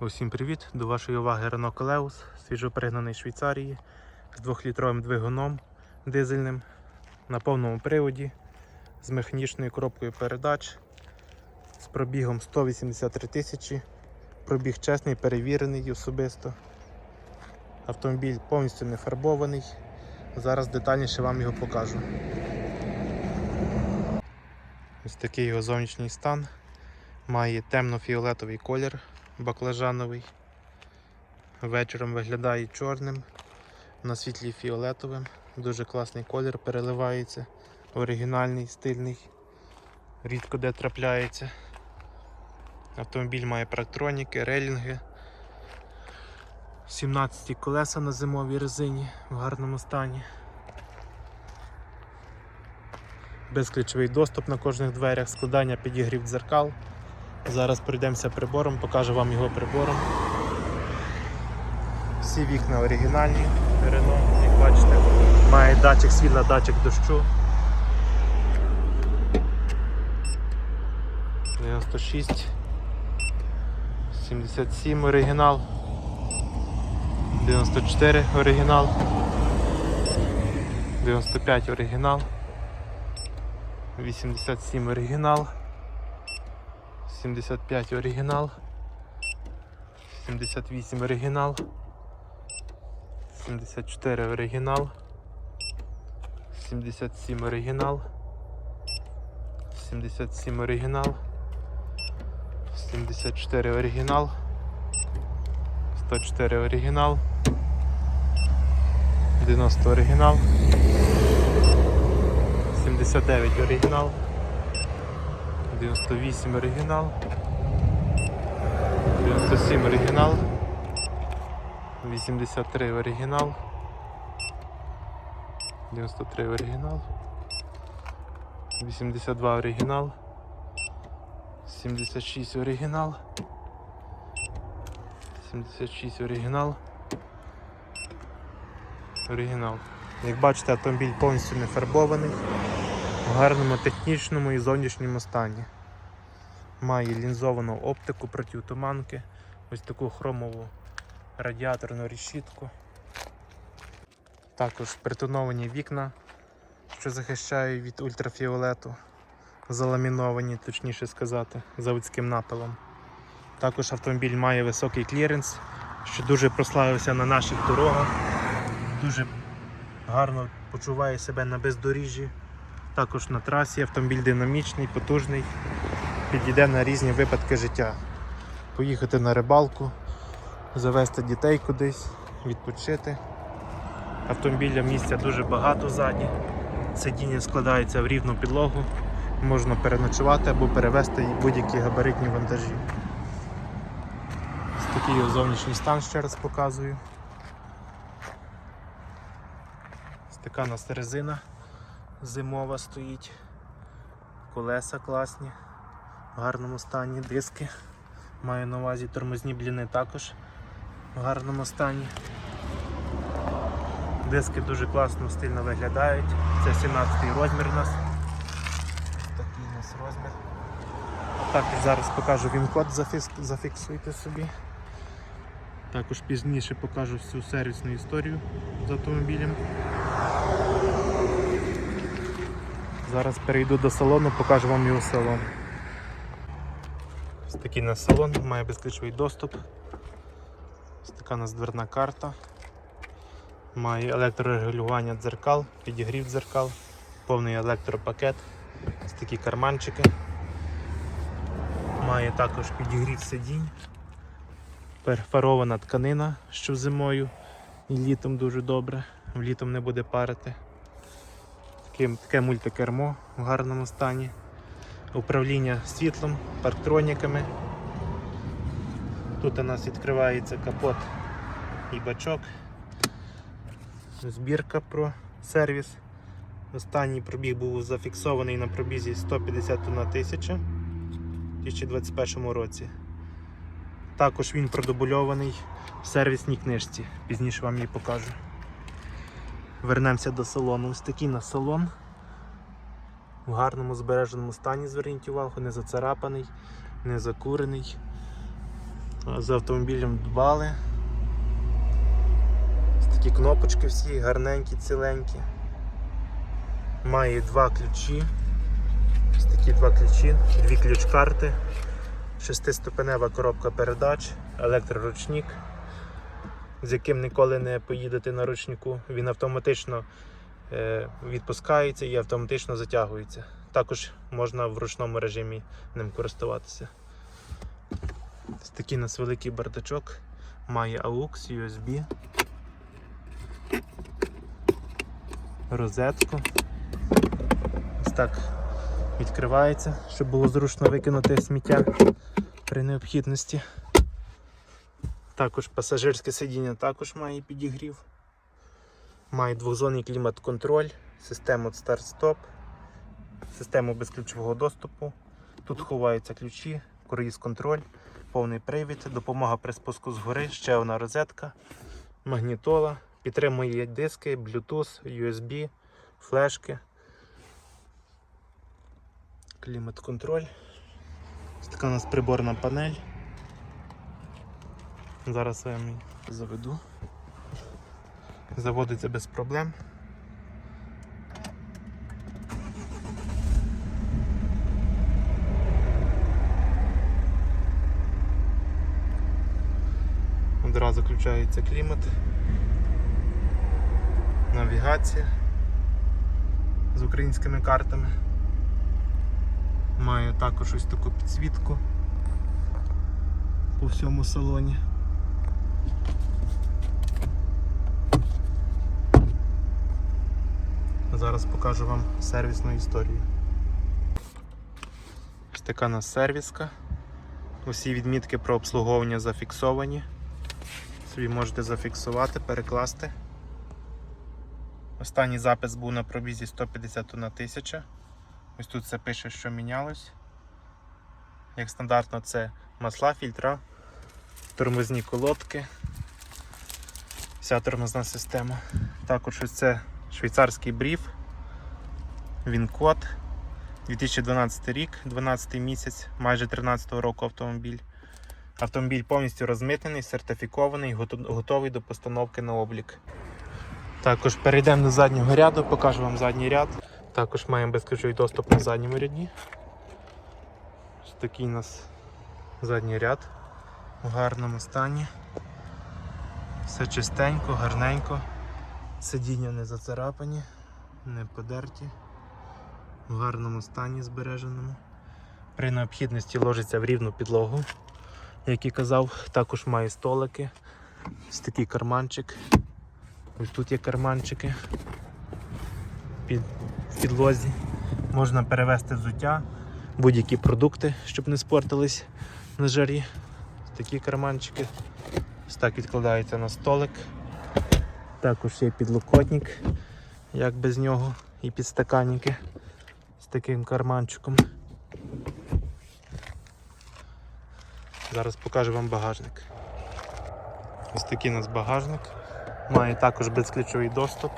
Усім привіт! До вашої уваги Renault Колеус, свіжопригнаний Швейцарії з 2-літровим двигуном дизельним на повному приводі з механічною коробкою передач з пробігом 183 тисячі. Пробіг чесний, перевірений особисто. Автомобіль повністю не фарбований. Зараз детальніше вам його покажу. Ось такий його зовнішній стан. Має темно-фіолетовий колір баклажановий. Вечором виглядає чорним, на світлі фіолетовим. Дуже класний колір переливається. Оригінальний, стильний. Рідко де трапляється. Автомобіль має парктроніки, рейлінги. 17 колеса на зимовій резині в гарному стані. Безключовий доступ на кожних дверях, складання підігрів дзеркал. Зараз пройдемося прибором, покажу вам його прибором. Всі вікна оригінальні, Renault, як бачите, має датчик світла, датчик дощу. 96, 77 оригінал, 94 оригінал, 95 оригінал, 87 оригінал. 75 оригінал, 78 оригінал, 74 оригінал, 77 оригінал, 77 оригінал, 74 оригінал, 104 оригінал, 90 оригінал, 79 оригінал. 98 оригінал, 97 оригінал, 83 оригінал, 93 оригінал, 82 оригінал, 76 оригінал, 76 оригінал, оригінал. Як бачите, автомобіль повністю не фарбований в гарному технічному і зовнішньому стані. Має лінзовану оптику протитуманки, ось таку хромову радіаторну решітку. Також притоновані вікна, що захищають від ультрафіолету, заламіновані, точніше сказати, заводським напилом. Також автомобіль має високий кліренс, що дуже прославився на наших дорогах. Дуже гарно почуває себе на бездоріжжі. Також на трасі автомобіль динамічний, потужний, підійде на різні випадки життя. Поїхати на рибалку, завести дітей кудись, відпочити. Автомобіля місця дуже багато ззаді. Сидіння складається в рівну підлогу. Можна переночувати або перевезти будь-які габаритні вантажі. Ось такий зовнішній стан ще раз показую. Ось така у нас резина зимова стоїть. Колеса класні, в гарному стані, диски. Маю на увазі тормозні бліни також в гарному стані. Диски дуже класно, стильно виглядають. Це 17-й розмір у нас. Такий у нас розмір. Також зараз покажу він-код, зафіксуйте собі. Також пізніше покажу всю сервісну історію з автомобілем. Зараз перейду до салону, покажу вам його салон. Ось такий у нас салон, має безключовий доступ. Ось така у нас дверна карта. Має електрорегулювання дзеркал, підігрів дзеркал, повний електропакет, ось такі карманчики. Має також підігрів сидінь, перфарована тканина, що зимою і літом дуже добре, літом не буде парити. Таке, таке мультикермо в гарному стані. Управління світлом, парктроніками. Тут у нас відкривається капот і бачок. Збірка про сервіс. Останній пробіг був зафіксований на пробізі 151 тисяча у 2021 році. Також він продубльований в сервісній книжці. Пізніше вам її покажу. Вернемося до салону. Ось такий на салон. В гарному збереженому стані, зверніть увагу, не зацарапаний, не закурений. За автомобілем дбали. Такі кнопочки всі гарненькі, ціленькі. Має два ключі. Ось такі два ключі, дві ключ-карти, шестиступенева коробка передач, електроручник, з яким ніколи не поїдете на ручнику. Він автоматично відпускається і автоматично затягується. Також можна в ручному режимі ним користуватися. Ось такий у нас великий бардачок. Має AUX, USB, розетку. Ось так відкривається, щоб було зручно викинути сміття при необхідності. Також пасажирське сидіння також має підігрів. Має двохзонний клімат-контроль, систему старт-стоп, систему безключового доступу. Тут ховаються ключі, круїз-контроль, повний привід, допомога при спуску згори, ще одна розетка, магнітола, підтримує диски, Bluetooth, USB, флешки. Клімат-контроль. Така у нас приборна панель. Зараз я її заведу. Заводиться без проблем. Одразу включається клімат, навігація з українськими картами. Має також ось таку підсвітку по всьому салоні. Зараз покажу вам сервісну історію. Ось така у нас сервіска. Усі відмітки про обслуговування зафіксовані. Собі можете зафіксувати, перекласти. Останній запис був на пробізі 151 тисяча. Ось тут це пише, що мінялось. Як стандартно, це масла, фільтра, тормозні колодки, вся тормозна система. Також ось це швейцарський бріф, він код. 2012 рік, 12 місяць, майже 13 року автомобіль. Автомобіль повністю розмитнений, сертифікований, готовий до постановки на облік. Також перейдемо до заднього ряду, покажу вам задній ряд. Також маємо безключовий доступ на задньому ряді. Ось такий у нас задній ряд в гарному стані. Все чистенько, гарненько. Сидіння не зацарапані, не подерті, в гарному стані збереженому. При необхідності ложиться в рівну підлогу, як і казав, також має столики. Ось такий карманчик. Ось тут є карманчики під, в підлозі. Можна перевезти взуття, будь-які продукти, щоб не спортились на жарі. Ось такі карманчики. Ось так відкладається на столик. Також є підлокотник, як без нього, і підстаканники з таким карманчиком. Зараз покажу вам багажник. Ось такий у нас багажник. Має також безключовий доступ.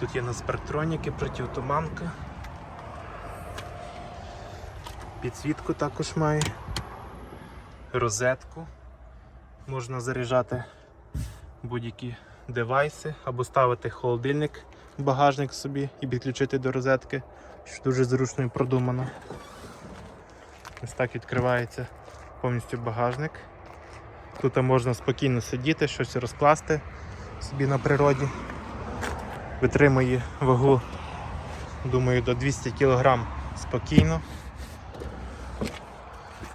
Тут є у нас парктроніки, противотуманка. Підсвітку також має. Розетку. Можна заряджати будь-які девайси або ставити холодильник багажник собі і підключити до розетки, що дуже зручно і продумано. Ось так відкривається повністю багажник. Тут можна спокійно сидіти, щось розкласти собі на природі. Витримує вагу, думаю, до 200 кг спокійно.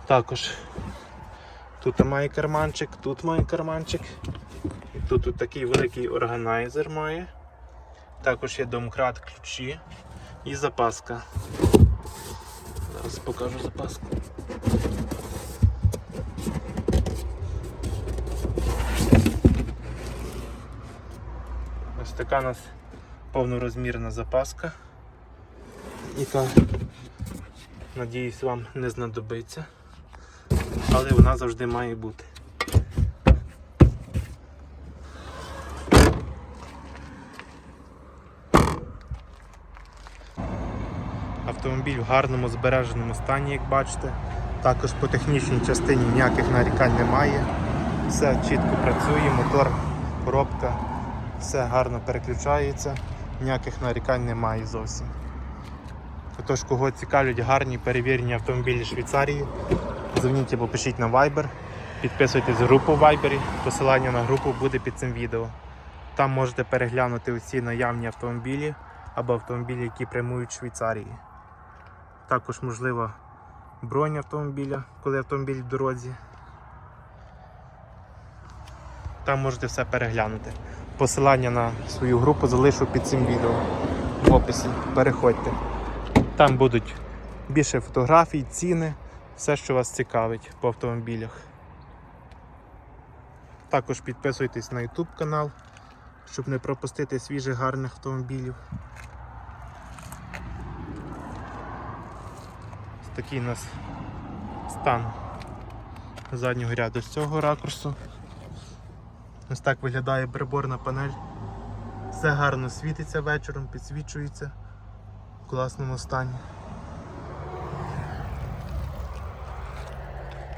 Також тут має карманчик, тут має карманчик. Тут, тут такий великий органайзер має. Також є домкрат ключі і запаска. Зараз покажу запаску. Ось така у нас повнорозмірна запаска, яка, надіюсь, вам не знадобиться, але вона завжди має бути. Автомобіль в гарному збереженому стані, як бачите. Також по технічній частині ніяких нарікань немає. Все чітко працює, мотор, коробка, все гарно переключається, ніяких нарікань немає зовсім. Тож, кого цікавлять гарні перевірені автомобілі Швейцарії, дзвоніть або пишіть на Viber, підписуйтесь в групу в Viber, посилання на групу буде під цим відео. Там можете переглянути усі наявні автомобілі або автомобілі, які прямують з Швейцарії. Також можливо бронь автомобіля, коли автомобіль в дорозі. Там можете все переглянути. Посилання на свою групу залишу під цим відео в описі. Переходьте. Там будуть більше фотографій, ціни, все, що вас цікавить по автомобілях. Також підписуйтесь на YouTube канал, щоб не пропустити свіжих гарних автомобілів. Такий у нас стан заднього ряду з цього ракурсу. Ось так виглядає приборна панель. Все гарно світиться вечором, підсвічується в класному стані.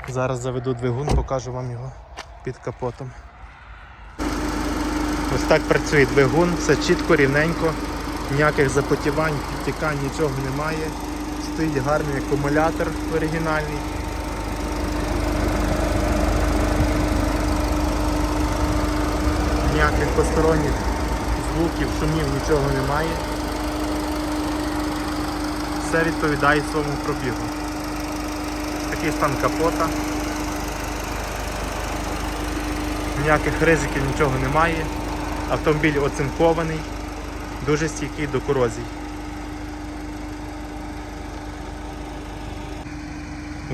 Зараз заведу двигун, покажу вам його під капотом. Ось так працює двигун, все чітко, рівненько, ніяких запотівань, підтікань, нічого немає. Стоїть гарний акумулятор оригінальний. Ніяких посторонніх звуків, шумів, нічого немає. Все відповідає своєму пробігу. Такий стан капота. Ніяких ризиків, нічого немає. Автомобіль оцинкований, дуже стійкий до корозій.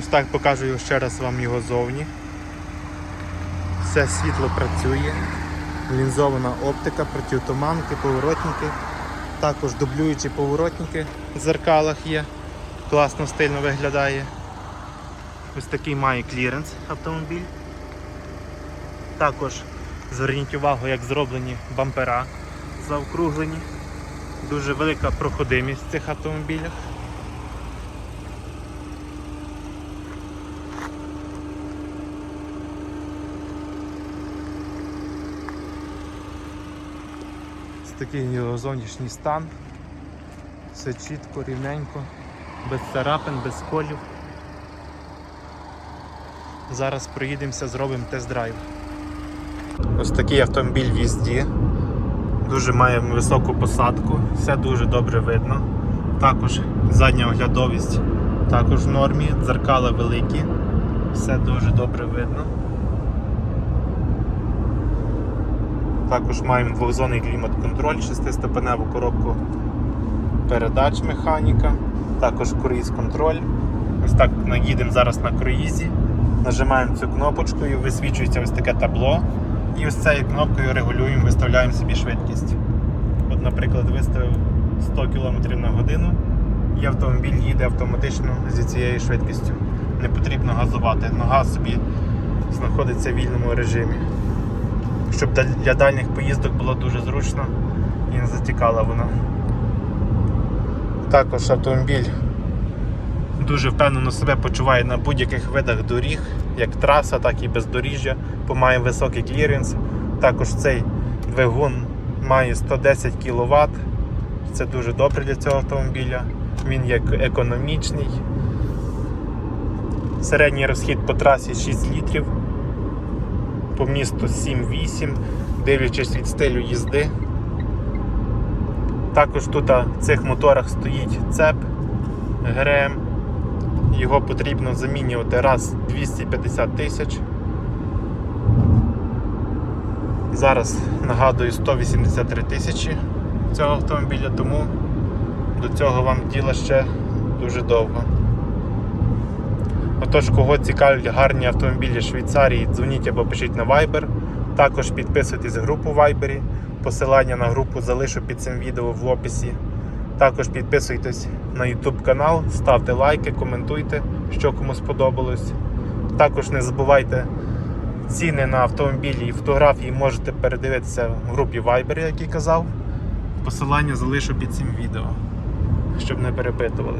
Ось так покажу ще раз вам його зовні. Все світло працює, лінзована оптика, протитуманки, поворотники. Також дублюючі поворотники в зеркалах є. Класно стильно виглядає. Ось такий має кліренс автомобіль. Також зверніть увагу, як зроблені бампера заокруглені. Дуже велика проходимість в цих автомобілях. Такий зовнішній стан. Все чітко, рівненько, без царапин, без колів. Зараз проїдемося, зробимо тест-драйв. Ось такий автомобіль в їзді. Дуже має високу посадку, все дуже добре видно. Також задня оглядовість також в нормі, дзеркала великі, все дуже добре видно. Також маємо двохзонний клімат-контроль, шестиступеневу коробку передач механіка, також круїз-контроль. Ось так їдемо зараз на круїзі. Нажимаємо цю кнопочку і висвічується ось таке табло. І ось цією кнопкою регулюємо, виставляємо собі швидкість. От, наприклад, виставив 100 км на годину і автомобіль їде автоматично зі цією швидкістю. Не потрібно газувати. Нога собі знаходиться в вільному режимі. Щоб для дальніх поїздок було дуже зручно і не затікала вона. Також автомобіль дуже впевнено себе почуває на будь-яких видах доріг, як траса, так і бездоріжжя, бо має високий кліренс. Також цей двигун має 110 кВт. Це дуже добре для цього автомобіля. Він як економічний. Середній розхід по трасі 6 літрів, по місту 7-8, дивлячись від стилю їзди. Також тут в цих моторах стоїть цеп ГРМ. Його потрібно замінювати раз 250 тисяч. Зараз нагадую 183 тисячі цього автомобіля, тому до цього вам діло ще дуже довго. Отож, кого цікавлять гарні автомобілі Швейцарії, дзвоніть або пишіть на Viber. Також підписуйтесь в групу Viber. Посилання на групу залишу під цим відео в описі. Також підписуйтесь на YouTube канал, ставте лайки, коментуйте, що кому сподобалось. Також не забувайте ціни на автомобілі і фотографії можете передивитися в групі Viber, як і казав. Посилання залишу під цим відео, щоб не перепитували.